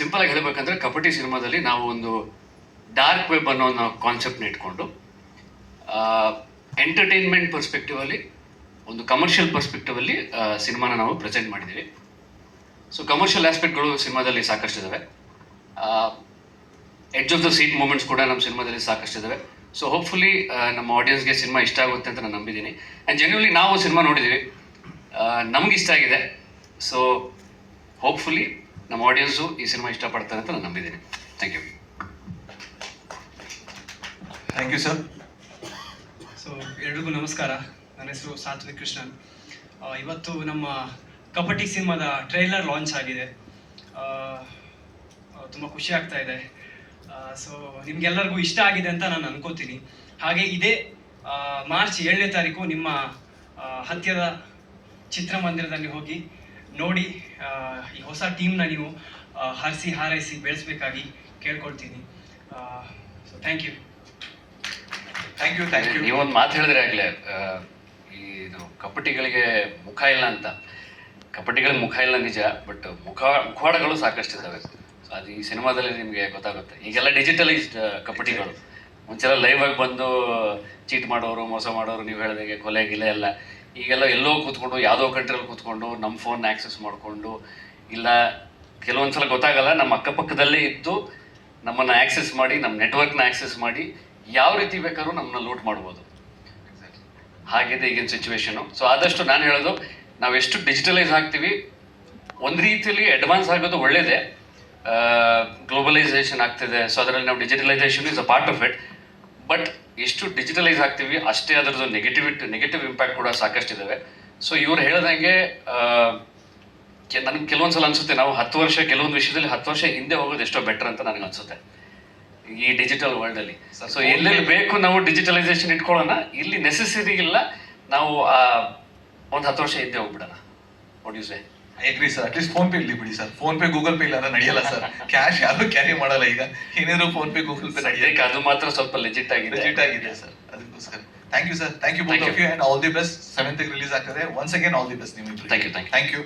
Simple ಆಗಿ ಹೇಳಬೇಕಂದ್ರೆ ಕಪಟಿ ಸಿನಿಮಾದಲ್ಲಿ ನಾವು ಒಂದು ಡಾರ್ಕ್ ವೆಬ್ ಅನ್ನೋ ಒಂದು ಕಾನ್ಸೆಪ್ಟ್ನ ಇಟ್ಕೊಂಡು ಎಂಟರ್ಟೈನ್ಮೆಂಟ್ ಪರ್ಸ್ಪೆಕ್ಟಿವ್ ಅಲ್ಲಿ, ಒಂದು ಕಮರ್ಷಿಯಲ್ ಪರ್ಸ್ಪೆಕ್ಟಿವ್ ಅಲ್ಲಿ ಸಿನಿಮಾನ ನಾವು ಪ್ರೆಸೆಂಟ್ ಮಾಡಿದ್ದೀವಿ. ಸೊ ಕಮರ್ಷಿಯಲ್ ಆಸ್ಪೆಕ್ಟ್ಗಳು ಸಿನಿಮಾದಲ್ಲಿ ಸಾಕಷ್ಟು ಇದಾವೆ edge of the seat moments ಕೂಡ ನಮ್ಮ ಸಿನಿಮಾದಲ್ಲಿ ಸಾಕಷ್ಟು ಇದಾವೆ ಸೊ ಹೋಪ್ಫುಲಿ ನಮ್ಮ ಆಡಿಯನ್ಸ್ಗೆ ಸಿನಿಮಾ ಇಷ್ಟ ಆಗುತ್ತೆ ಅಂತ ನಾನು ನಂಬಿದ್ದೀನಿ. ಆ್ಯಂಡ್ ಜೆನ್ಯೂಲಿ ನಾವು ಸಿನಿಮಾ ನೋಡಿದ್ದೀವಿ. ನಮ್ಗೆ ಇಷ್ಟ ಆಗಿದೆ. ಸೊ ಹೋಪ್ಫುಲಿ ನಮ್ಮ ಆಡಿಯನ್ಸು ಈ ಸಿನಿಮಾ ಇಷ್ಟಪಡ್ತಾರೆ ಅಂತ ನಾನು ನಂಬಿದ್ದೀನಿ. Thank you thank you sir so ಎಲ್ರಿಗೂ ನಮಸ್ಕಾರ. ನನ್ನ ಹೆಸರು ಸಾತ್ವಿಕ್ ಕೃಷ್ಣನ್. ಇವತ್ತು ನಮ್ಮ ಕಪಟಿ ಸಿನಿಮಾದ ಟ್ರೈಲರ್ ಲಾಂಚ್ ಆಗಿದೆ. ತುಂಬ ಖುಷಿ ಆಗ್ತಾ ಇದೆ. ಸೊ ನಿಮ್ಗೆಲ್ಲರಿಗೂ ಇಷ್ಟ ಆಗಿದೆ ಅಂತ ನಾನು ಅನ್ಕೋತೀನಿ. ಹಾಗೆ ಇದೇ ಮಾರ್ಚ್ ಏಳನೇ ತಾರೀಕು ನಿಮ್ಮ ಹತ್ತಿರದ ಚಿತ್ರಮಂದಿರದಲ್ಲಿ ಹೋಗಿ ನೋಡಿ ಈ ಹೊಸ ಟೀಮ್ನ ನೀವು ಹಾರಿಸಿ ಹರಿಸಿ ಬೆಳೆಸಬೇಕಾಗಿ ಕೇಳ್ಕೊಳ್ತೀನಿ. So thank you thank you thank you ನೀವೊಂದು ಮಾತು ಹೇಳಿದ್ರೆ ಆಗಲೇ ಈ ಇದು ಕಪಟಿಗಳಿಗೆ ಮುಖ ಇಲ್ಲ ಅಂತ. ಕಪಟಿಗಳಿಗೆ ಮುಖ ಇಲ್ಲ ನಿಜ ಬಟ್ ಮುಖ ಮುಖವಾಡಗಳು ಸಾಕಷ್ಟು ಇದ್ದಾವೆ ಸೊ ಅದು ಈ ಸಿನಿಮಾದಲ್ಲಿ ನಿಮಗೆ ಗೊತ್ತಾಗುತ್ತೆ. ಈಗೆಲ್ಲ ಡಿಜಿಟಲೈಸ್ಡ್ ಕಪಟಿಗಳು. ಮುಂಚೆಲ್ಲ ಲೈವ್ ಆಗಿ ಬಂದು ಚೀಟ್ ಮಾಡೋರು, ಮೋಸ ಮಾಡೋರು ನೀವು ಹೇಳಿದಾಗೆ ಕೊಲೆ ಗಿಲೆ ಎಲ್ಲ. ಈಗೆಲ್ಲ ಎಲ್ಲೋ ಕೂತ್ಕೊಂಡು, ಯಾವುದೋ ಕಂಟ್ರಿಯಲ್ಲಿ ಕೂತ್ಕೊಂಡು ನಮ್ಮ ಫೋನ್ ಆ್ಯಕ್ಸೆಸ್ ಮಾಡಿಕೊಂಡು, ಇಲ್ಲ, ಕೆಲವೊಂದ್ಸಲ ಗೊತ್ತಾಗಲ್ಲ, ನಮ್ಮ ಅಕ್ಕಪಕ್ಕದಲ್ಲೇ ಇದ್ದು ನಮ್ಮನ್ನು ಆ್ಯಕ್ಸೆಸ್ ಮಾಡಿ ನಮ್ಮ ನೆಟ್ವರ್ಕ್ನ ಆ್ಯಕ್ಸೆಸ್ ಮಾಡಿ, ಯಾವ ರೀತಿ ಬೇಕಾದ್ರೂ ನಮ್ಮನ್ನ ಲೂಟ್ ಮಾಡ್ಬೋದು. ಹಾಗಿದೆ ಈಗಿನ ಸಿಚುವೇಶನು ಸೊ ಆದಷ್ಟು ನಾನು ಹೇಳೋದು, ನಾವು ಎಷ್ಟು ಡಿಜಿಟಲೈಸ್ ಆಗ್ತೀವಿ, ಒಂದು ರೀತಿಯಲ್ಲಿ ಅಡ್ವಾನ್ಸ್ ಆಗೋದು ಒಳ್ಳೇದೇ. ಗ್ಲೋಬಲೈಸೇಷನ್ ಆಗ್ತಿದೆ. ಸೊ ಅದರಲ್ಲಿ ನಾವು digitalisation is a part of it but ಎಷ್ಟು ಡಿಜಿಟಲೈಸ್ ಆಗ್ತೀವಿ ಅಷ್ಟೇ ಅದರದ್ದು ನೆಗೆಟಿವಿಟಿ ನೆಗೆಟಿವ್ ಇಂಪ್ಯಾಕ್ಟ್ ಕೂಡ ಸಾಕಷ್ಟು ಇದ್ದಾವೆ ಸೊ ಇವ್ರು ಹೇಳ್ದಂಗೆ ನನಗೆ ಕೆಲವೊಂದು ಸಲ ಅನ್ಸುತ್ತೆ ನಾವು ಹತ್ತು ವರ್ಷ ಕೆಲವೊಂದು ವಿಷಯದಲ್ಲಿ ಹತ್ತು ವರ್ಷ ಹಿಂದೆ ಹೋಗೋದು ಎಷ್ಟೋ ಬೆಟರ್ ಅಂತ ನನಗೆ ಅನ್ಸುತ್ತೆ. ಈ ಡಿಜಿಟಲ್ ವರ್ಲ್ಡ್ ಅಲ್ಲಿ. ಸೊ ಎಲ್ಲೆಲ್ಲಿ ಬೇಕು ನಾವು ಡಿಜಿಟಲೈಸೇಷನ್ ಇಟ್ಕೊಳ್ಳೋಣ ಇಲ್ಲಿ ನೆಸೆಸರಿ ಇಲ್ಲ ನಾವು ಒಂದು ಹತ್ತು ವರ್ಷ ಹಿಂದೆ ಹೋಗ್ಬಿಡೋಣ. Say agree sir at least PhonePe ಇಲ್ಲಿ ಬಿಡಿ sir PhonePe Google Pay ಇಲ್ಲ ಅಂದ್ರೆ ನಡೆಯಲ್ಲ ಸರ್ ಕ್ಯಾಶ್ ಯಾರು ಕ್ಯಾರಿ ಮಾಡಲ್ಲ ಈಗ. ಏನೇನು ಫೋನ್ ಪೇ ಗೂಗಲ್ ಪೇ ನಡೆಯಕ್ಕೆ ಅದು ಮಾತ್ರ ಸ್ವಲ್ಪ ಲೆಜಿಟ್ ಆಗಿದೆ. ಲೆಜಿಟ್ ಆಗಿದೆ ಸರ್ ಅದಕ್ಕೋಸ್ಕರ. Thank you sir thank you both of you and all the best seventh release ಆಗ್ತದೆ. Once again all the best ನಿಮಗೆ ಥ್ಯಾಂಕ್ ಯು ಥ್ಯಾಂಕ್ ಯು